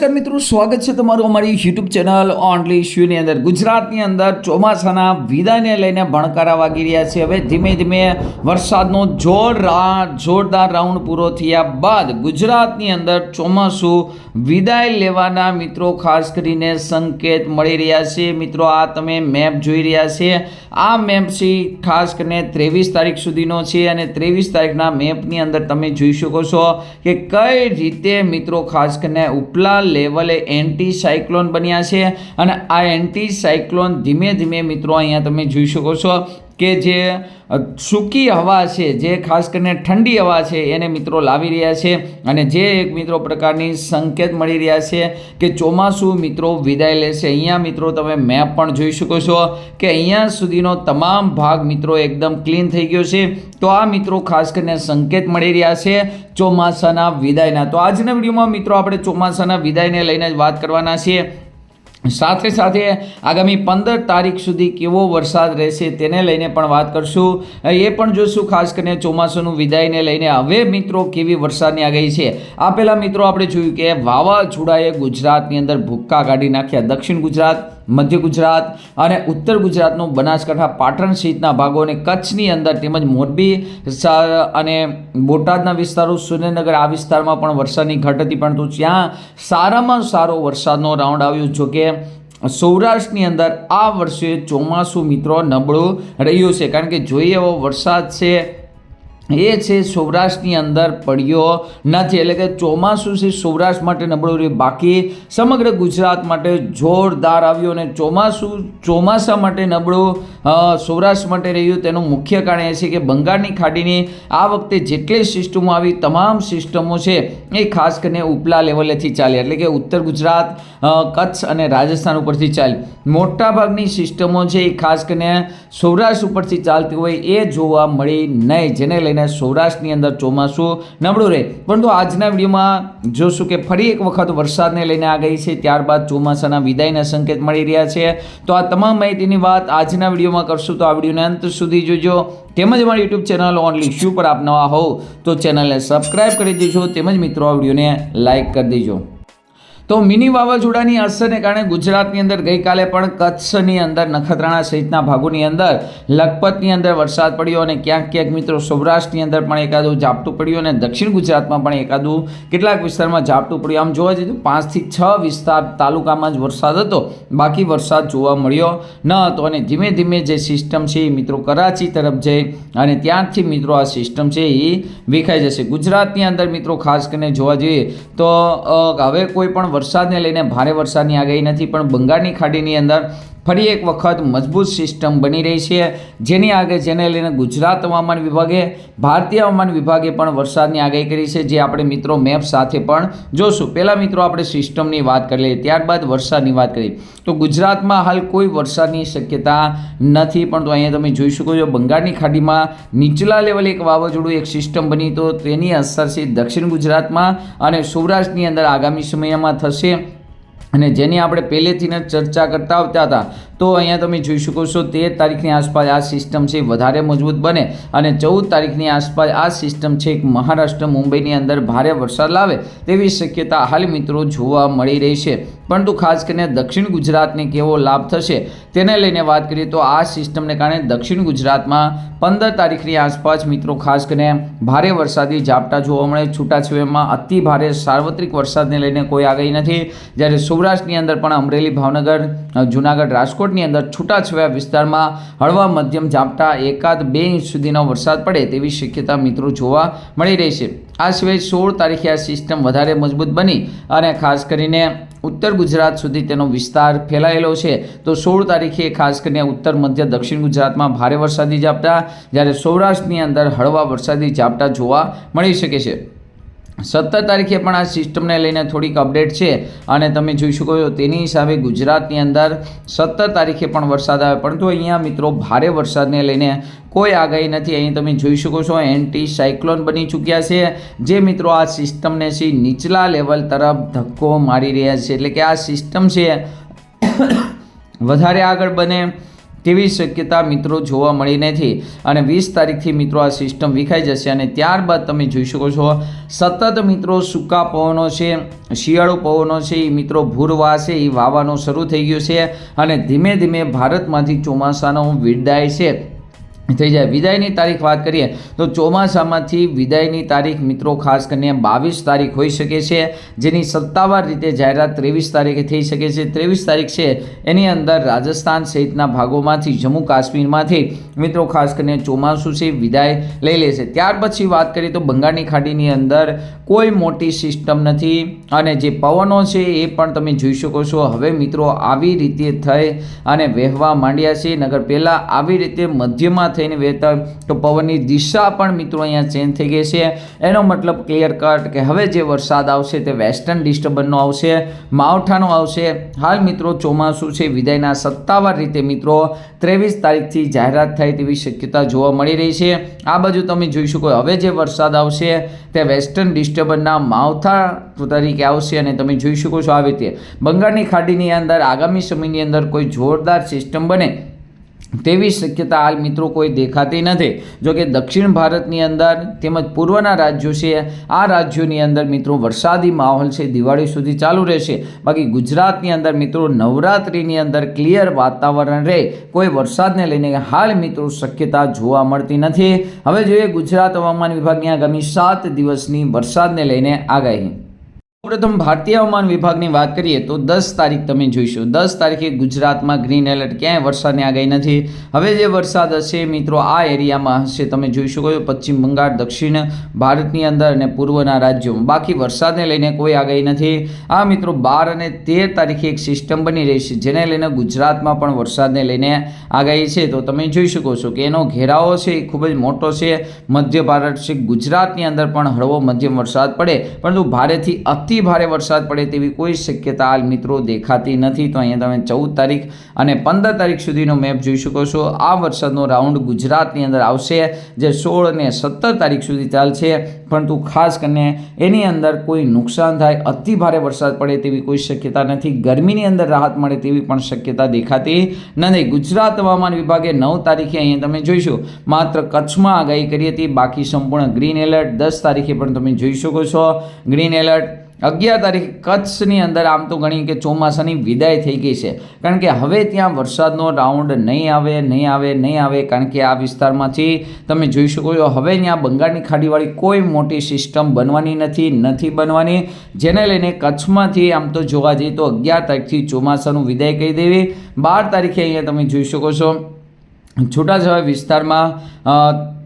નમસ્કાર મિત્રો, સ્વાગત છે તમારું અમારી યુટ્યુબ ચેનલ ઓનલી શ્યુની અંદર. ગુજરાતની અંદર ચોમાસાના વિદાયને લઈને ભણકારા વાગી રહ્યા છે. હવે ધીમે ધીમે વરસાદનો જોર જોરદાર રાઉન્ડ પૂરો થયા બાદ ગુજરાતની અંદર ચોમાસું વિદાય લેવાના મિત્રો ખાસ કરીને સંકેત મળી રહ્યા છે. મિત્રો, આ તમે મેપ જોઈ રહ્યા છે. આ મેપ છે ખાસ કરીને ત્રેવીસ તારીખ સુધીનો છે અને ત્રેવીસ તારીખના મેપની અંદર તમે જોઈ શકો છો કે કઈ રીતે મિત્રો ખાસ કરીને ઉપલા લેવલે એન્ટી સાયક્લોન બન્યા છે. અને આ એન્ટી સાયક્લોન ધીમે ધીમે મિત્રો અહીંયા તમે જોઈ શકો છો કે જે સૂકી હવા છે, જે ખાસ કરીને ઠંડી હવા છે, એને મિત્રો લાવી રહ્યા છે અને જે એક મિત્રો પ્રકારની સંકેત મળી રહ્યા છે કે ચોમાસું મિત્રો વિદાય લેશે. અહીંયા મિત્રો તમે મેપ પણ જોઈ શકો છો કે અહીંયા સુધીનો તમામ ભાગ મિત્રો એકદમ ક્લીન થઈ ગયો છે. તો આ મિત્રો ખાસ કરીને સંકેત મળી રહ્યા છે ચોમાસાના વિદાયના. તો આજના વિડીયોમાં મિત્રો આપણે ચોમાસાના વિદાયને લઈને જ વાત કરવાના છીએ. સાથે સાથે આગામી પંદર તારીખ સુધી કેવો વરસાદ રહેશે તેને લઈને પણ વાત કરશું. એ પણ જોશું, ખાસ કરીને ચોમાસાનું વિદાયને લઈને. હવે મિત્રો, કેવી વરસાદની આગાહી છે? આ પહેલાં મિત્રો, આપણે જોયું કે વાવાઝોડાએ ગુજરાતની અંદર ભૂક્કા કાઢી નાખ્યા. દક્ષિણ ગુજરાત મધ્ય ગુજરાત અને ઉત્તર ગુજરાતનું બનાસકાંઠા પાટણ સહિતના ભાગો કચ્છની અંદર તેમજ મોરબી અને બોટાદના વિસ્તારો સુરેન્દ્રનગર આ વિસ્તારમાં પણ વરસાદની ઘટ હતી પરંતુ ત્યાં સારામાં સારો વરસાદનો રાઉન્ડ આવ્યો, જો કે સૌરાષ્ટ્રની અંદર આ વર્ષે ચોમાસું મિત્રો નબળું રહ્યું છે. કારણ કે જોઈએ એવો વરસાદ છે એ છે સૌરાષ્ટ્રની અંદર પડ્યો નથી. એટલે કે ચોમાસું છે સૌરાષ્ટ્ર માટે નબળું રહ્યું. બાકી સમગ્ર ગુજરાત માટે જોરદાર આવ્યું અને ચોમાસું ચોમાસા માટે નબળું સૌરાષ્ટ્ર માટે રહ્યું. તેનું મુખ્ય કારણ એ છે કે બંગાળની ખાડીની આ વખતે જેટલી સિસ્ટમો આવી, તમામ સિસ્ટમો છે એ ખાસ કરીને ઉપલા લેવલેથી ચાલી એટલે કે ઉત્તર ગુજરાત કચ્છ અને રાજસ્થાન ઉપરથી ચાલી મોટાભાગની સિસ્ટમો છે એ ખાસ કરીને સૌરાષ્ટ્ર ઉપરથી ચાલતી હોય એ જોવા મળી નહીં. જેને લઈને સૌરાષ્ટ્રની અંદર ચોમાસું નબળું રહે. પરંતુ આજના વિડીયોમાં જોશું કે ફરી એક વખત વરસાદને લઈને આ ગઈ છે, ત્યારબાદ ચોમાસાના વિદાયના સંકેત મળી રહ્યા છે. તો આ તમામ માહિતીની વાત આજના વિડીયોમાં કરશું. તો આ વિડીયોને અંત સુધી જોજો. તેમજ અમારી યુટ્યુબ ચેનલ ઓનલી શ્યુ પર આપ નવા હોવ તો ચેનલને સબસ્ક્રાઇબ કરી દેજો. તેમજ મિત્રો, આ વિડીયોને લાઇક કરી દેજો. તો મિની વાવાઝોડાની અસરને કારણે ગુજરાતની અંદર ગઈકાલે પણ કચ્છની અંદર નખત્રાણા સહિતના ભાગોની અંદર લખપતની અંદર વરસાદ પડ્યો અને ક્યાંક ક્યાંક મિત્રો સૌરાષ્ટ્રની અંદર પણ એકાદું ઝાપટું પડ્યું અને દક્ષિણ ગુજરાતમાં પણ એકાદું કેટલાક વિસ્તારમાં ઝાપટું પડ્યું. આમ જોવા જઈએ તો પાંચથી છ વિસ્તાર તાલુકામાં જ વરસાદ હતો. બાકી વરસાદ જોવા મળ્યો ન હતો અને ધીમે ધીમે જે સિસ્ટમ છે એ મિત્રો કરાચી તરફ જઈ અને ત્યાંથી મિત્રો આ સિસ્ટમ છે એ વિખાઈ જશે. ગુજરાતની અંદર મિત્રો ખાસ કરીને જોવા જઈએ તો હવે કોઈ પણ વરસાદને લઈને ભારે વરસાદની આગાહી નથી પણ બંગાળની ખાડીની અંદર ફરી એક વખત મજબૂત સિસ્ટમ બની રહી છે, જેની આગળ જેને લઈને ગુજરાત હવામાન વિભાગે, ભારતીય હવામાન વિભાગે પણ વરસાદની આગાહી કરી છે, જે આપણે મિત્રો મેપ સાથે પણ જોશું. પહેલાં મિત્રો આપણે સિસ્ટમની વાત કરી લઈએ, ત્યારબાદ વરસાદની વાત કરીએ. તો ગુજરાતમાં હાલ કોઈ વરસાદની શક્યતા નથી, પણ તો અહીંયા તમે જોઈ શકો છો, બંગાળની ખાડીમાં નીચલા લેવલે એક વાવાઝોડું એક સિસ્ટમ બની તો તેની અસર છે દક્ષિણ ગુજરાતમાં અને સૌરાષ્ટ્રની અંદર આગામી સમયમાં થશે. અને જેની આપણે પહેલેથી જ ચર્ચા કરતા આવતા હતા તો અહીંયા તમે જોઈ શકો છો તેર તારીખની આસપાસ આ સિસ્ટમ છે, વધારે મજબૂત બને. અને ચૌદ તારીખની આસપાસ આ સિસ્ટમ છે એક મહારાષ્ટ્ર, મુંબઈની અંદર ભારે વરસાદ લાવે તેવી શક્યતા હાલ મિત્રો જોવા મળી રહી છે. પરંતુ ખાસ કરીને દક્ષિણ ગુજરાતને કેવો લાભ થશે તેને લઈને વાત કરીએ તો આ સિસ્ટમને કારણે દક્ષિણ ગુજરાતમાં પંદર તારીખની આસપાસ મિત્રો ખાસ કરીને ભારે વરસાદી ઝાપટા જોવા મળે. છૂટાછવાયામાં અતિ ભારે સાર્વત્રિક વરસાદને લઈને કોઈ આગાહી નથી. જ્યારે સૌરાષ્ટ્રની અંદર પણ અમરેલી, ભાવનગર, જૂનાગઢ જુનાગઢ રાજકોટની અંદર છૂટાછવાયા વિસ્તારમાં હળવા મધ્યમ ઝાપટા એકાદ બે ઇંચ સુધીનો વરસાદ પડે તેવી શક્યતા મિત્રો જોવા મળી રહી છે. આ સિવાય સોળ તારીખે આ સિસ્ટમ વધારે મજબૂત બની અને ખાસ કરીને ઉત્તર ગુજરાત સુધી તેનો વિસ્તાર ફેલાયેલો છે. તો સોળ તારીખે ખાસ કરીને ઉત્તર, મધ્ય, દક્ષિણ ગુજરાતમાં ભારે વરસાદી ઝાપટા, જ્યારે સૌરાષ્ટ્રની અંદર હળવા વરસાદી ઝાપટા જોવા મળી શકે છે. સત્તર તારીખે પણ આ સિસ્ટમને લઈને થોડીક અપડેટ છે અને તમે જોઈ શકો છો તેની હિસાબે ગુજરાતની અંદર સત્તર તારીખે પણ વરસાદ આવે, પરંતુ અહીંયા મિત્રો ભારે વરસાદને લઈને કોઈ આગાહી નથી. અહીં તમે જોઈ શકો છો એન્ટી સાયક્લોન બની ચૂક્યા છે, જે મિત્રો આ સિસ્ટમને છે નીચલા લેવલ તરફ ધક્કો મારી રહ્યા છે. એટલે કે આ સિસ્ટમ છે, વધારે આગળ બને તેવી શક્યતા મિત્રો જોવા મળી નથી? અને વીસ તારીખથી મિત્રો આ સિસ્ટમ વિખાઈ જશે અને ત્યારબાદ તમે જોઈ શકો છો, સતત મિત્રો સૂકા પવનો છે, શિયાળુ પવનો છે એ મિત્રો ભૂરવા છે એ વાવાનો શરૂ થઈ ગયો છે અને ધીમે ધીમે ભારતમાંથી ચોમાસાનો વિદાય છે. થઈ જાય. વિદાયની તારીખ વાત કરીએ તો ચોમાસામાંથી વિદાયની તારીખ મિત્રો ખાસ કરીને બાવીસ તારીખ હોઈ શકે છે, જેની સત્તાવાર રીતે જાહેરાત ત્રેવીસ તારીખે થઈ શકે છે. ત્રેવીસ તારીખ છે, એની અંદર રાજસ્થાન સહિતના ભાગોમાંથી, જમ્મુ કાશ્મીરમાંથી મિત્રો ખાસ કરીને ચોમાસું છે, વિદાય લઈ લેશે. ત્યાર પછી વાત કરીએ તો બંગાળની ખાડીની અંદર કોઈ મોટી સિસ્ટમ નથી અને જે પવનો છે એ પણ તમે જોઈ શકો છો. હવે મિત્રો આવી રીતે થઈ અને વહેવા માંડ્યા છે. નગર પહેલાં આવી રીતે મધ્યમાં થઈને વહેતા તો પવનની દિશા પણ મિત્રો અહીંયા ચેન્જ થઈ ગઈ છે. એનો મતલબ ક્લિયર કટ કે હવે જે વરસાદ આવશે તે વેસ્ટર્ન ડિસ્ટર્બન્સનો આવશે, માવઠાનો આવશે. હાલ મિત્રો ચોમાસું છે, વિદાયના સત્તાવાર રીતે મિત્રો ત્રેવીસ તારીખથી જાહેરાત થાય તેવી શક્યતા જોવા મળી રહી છે. આ બાજુ તમે જોઈ શકો હવે જે વરસાદ આવશે તે વેસ્ટર્ન ડિસ્ટર્બન્સના માવઠા તરીકે આવશે અને તમે જોઈ શકો છો આવી રીતે. બંગાળની ખાડીની અંદર, આગામી સમયની અંદર કોઈ જોરદાર સિસ્ટમ બને તેવી શક્યતા હાલ મિત્રો કોઈ દેખાતી નથી. જો કે દક્ષિણ ભારતની અંદર તેમજ પૂર્વના રાજ્યો છે, આ રાજ્યોની અંદર મિત્રો વરસાદી માહોલ છે, દિવાળી સુધી ચાલુ રહેશે. બાકી ગુજરાતની અંદર મિત્રો નવરાત્રિની અંદર ક્લિયર વાતાવરણ રહે. કોઈ વરસાદને લઈને હાલ મિત્રો શક્યતા જોવા મળતી નથી. હવે જોઈએ ગુજરાત હવામાન વિભાગની આગામી સાત દિવસની વરસાદને લઈને આગાહી. પ્રથમ ભારતીય હવામાન વિભાગની વાત કરીએ તો દસ તારીખ તમે જોઈશો. દસ તારીખે ગુજરાતમાં ગ્રીન એલર્ટ ક્યાંય વરસાદની આગાહી નથી. હવે જે વરસાદ હશે મિત્રો, આ એરિયામાં હશે તમે જોઈ શકો છો પશ્ચિમ બંગાળ, દક્ષિણ ભારતની અંદર અને પૂર્વના રાજ્યોમાં. બાકી વરસાદને લઈને કોઈ આગાહી નથી. આ મિત્રો, બાર અને તેર તારીખે એક સિસ્ટમ બની રહી છે જેને લઈને ગુજરાતમાં પણ વરસાદને લઈને આગાહી છે. તો તમે જોઈ શકો છો કે એનો ઘેરાવો છે, એ ખૂબ જ મોટો છે. મધ્ય ભારત છે, ગુજરાતની અંદર પણ હળવો મધ્યમ વરસાદ પડે, પરંતુ ભારેથી અતિ ભારે વરસાદ પડે તેવી કોઈ શક્યતા હાલ મિત્રો દેખાતી નથી. તો અહીંયા તમે ચૌદ તારીખ અને પંદર તારીખ સુધીનો મેપ જોઈ શકો છો. આ વરસાદનો રાઉન્ડ ગુજરાતની અંદર આવશે, જે સોળ અને સત્તર તારીખ સુધી ચાલશે. પરંતુ ખાસ કરીને એની અંદર કોઈ નુકસાન થાય, અતિ ભારે વરસાદ પડે તેવી કોઈ શક્યતા નથી. ગરમીની અંદર રાહત મળે તેવી પણ શક્યતા દેખાતી નથી. ગુજરાત હવામાન વિભાગે નવ તારીખે અહીંયા તમે જોઈશો. માત્ર કચ્છમાં આગાહી કરી હતી. બાકી સંપૂર્ણ ગ્રીન એલર્ટ દસ તારીખે પણ તમે જોઈ શકો છો. ગ્રીન એલર્ટ અગિયાર તારીખ કચ્છની અંદર આમ તો ગણીએ કે ચોમાસાની વિદાય થઈ ગઈ છે. કારણ કે હવે ત્યાં વરસાદનો રાઉન્ડ નહીં આવે નહીં આવે નહીં આવે, કારણ કે આ વિસ્તારમાંથી તમે જોઈ શકો છો, હવે ત્યાં બંગાળની ખાડીવાળી કોઈ મોટી સિસ્ટમ બનવાની નથી નથી બનવાની. જેને લઈને કચ્છમાંથી આમ તો જોવા જઈએ તો અગિયાર તારીખથી ચોમાસાનું વિદાય કહી દેવી. બાર તારીખે અહીંયા તમે જોઈ શકો છો. છૂટાછવાયા વિસ્તારમાં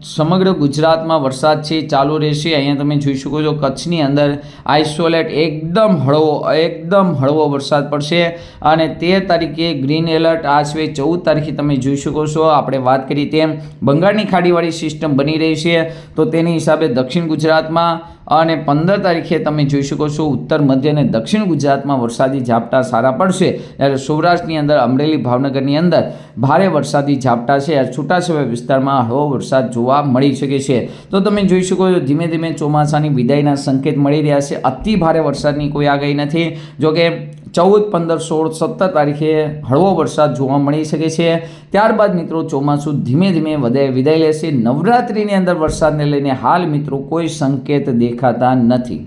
સમગ્ર ગુજરાતમાં વરસાદ છે, ચાલુ રહેશે. અહીંયા તમે જોઈ શકો છો કચ્છની અંદર આઇસોલેટ એકદમ હળવો એકદમ હળવો વરસાદ પડશે. અને તેર તારીખે ગ્રીન એલર્ટ આ સિવાય ચૌદ તારીખે તમે જોઈ શકો છો. આપણે વાત કરી તેમ બંગાળની ખાડીવાળી સિસ્ટમ બની રહી છે. તો તેની હિસાબે દક્ષિણ ગુજરાતમાં અને પંદર તારીખે તમે જોઈ શકો છો ઉત્તર, મધ્ય અને દક્ષિણ ગુજરાતમાં વરસાદી ઝાપટા સારા પડશે. જ્યારે સૌરાષ્ટ્રની અંદર, અમરેલી, ભાવનગરની અંદર ભારે વરસાદી ઝાપટા છે. છૂટાછવાયા વિસ્તારમાં હળવો વરસાદ જોવા મળી શકે છે. તો તમે જોઈ શકો છો, ધીમે ધીમે ચોમાસાની વિદાયના સંકેત મળી રહ્યા છે. અતિ ભારે વરસાદની કોઈ આગાહી નથી. જોકે ચૌદ, પંદર, સોળ, સત્તર તારીખે હળવો વરસાદ જોવા મળી શકે છે. ત્યારબાદ મિત્રો ચોમાસું ધીમે ધીમે વધે વિદાય લેશે. નવરાત્રિની અંદર વરસાદને લઈને હાલ મિત્રો કોઈ સંકેત દેખાતા નથી.